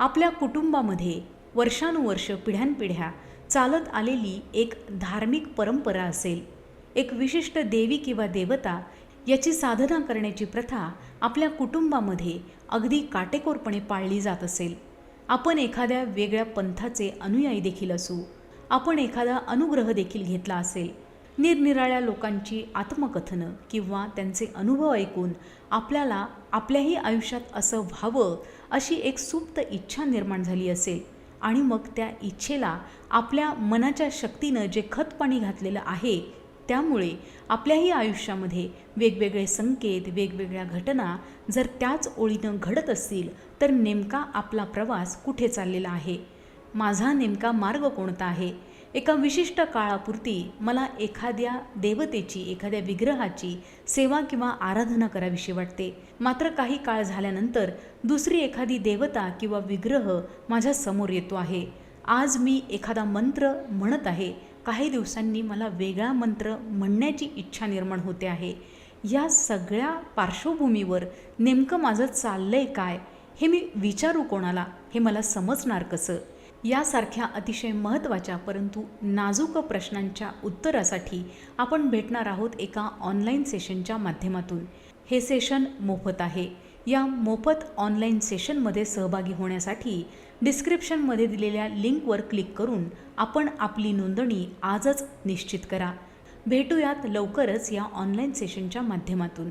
आपल्या कुटुंबामध्ये वर्षानुवर्ष पिढ्यानपिढ्या चालत आलेली एक धार्मिक परंपरा असेल. एक विशिष्ट देवी किंवा देवता याची साधना करण्याची प्रथा आपल्या कुटुंबामध्ये अगदी काटेकोरपणे पाळली जात असेल. आपण एखाद्या वेगळ्या पंथाचे अनुयायी देखील असू आपण एखादा अनुग्रह देखील घेतला असेल निरनिराळ्या लोकांची आत्मकथनं किंवा त्यांचे अनुभव ऐकून आपल्याला आपल्याही आयुष्यात असं व्हावं अशी एक सुप्त इच्छा निर्माण झाली असेल आणि मग त्या इच्छेला आपल्या मनाच्या शक्तीनं जे खतपाणी घातलेलं आहे त्यामुळे आपल्याही आयुष्यामध्ये वेगवेगळे संकेत वेगवेगळ्या घटना जर त्याच ओळीनं घडत असतील तर नेमका आपला प्रवास कुठे चाललेला आहे? माझा नेमका मार्ग कोणता आहे? एका विशिष्ट काळापुरती मला एखाद्या देवतेची एखाद्या विग्रहाची सेवा किंवा आराधना करावीशी वाटते. मात्र काही काळ झाल्यानंतर दुसरी एखादी देवता किंवा विग्रह माझ्यासमोर येतो आहे. आज मी एखादा मंत्र म्हणत आहे. काही दिवसांनी मला वेगळा मंत्र म्हणण्याची इच्छा निर्माण होते आहे. या सगळ्या पार्श्वभूमीवर नेमकं माझं चाललंय काय हे मी विचारू कोणाला? हे मला समजणार कसं? यासारख्या अतिशय महत्त्वाच्या परंतु नाजूक प्रश्नांच्या उत्तरासाठी आपण भेटणार आहोत एका ऑनलाईन सेशनच्या माध्यमातून. हे सेशन मोफत आहे. या मोफत ऑनलाईन सेशनमध्ये सहभागी होण्यासाठी डिस्क्रिप्शनमध्ये दिलेल्या लिंकवर क्लिक करून आपण आपली नोंदणी आजच निश्चित करा. भेटूयात लवकरच या ऑनलाईन सेशनच्या माध्यमातून.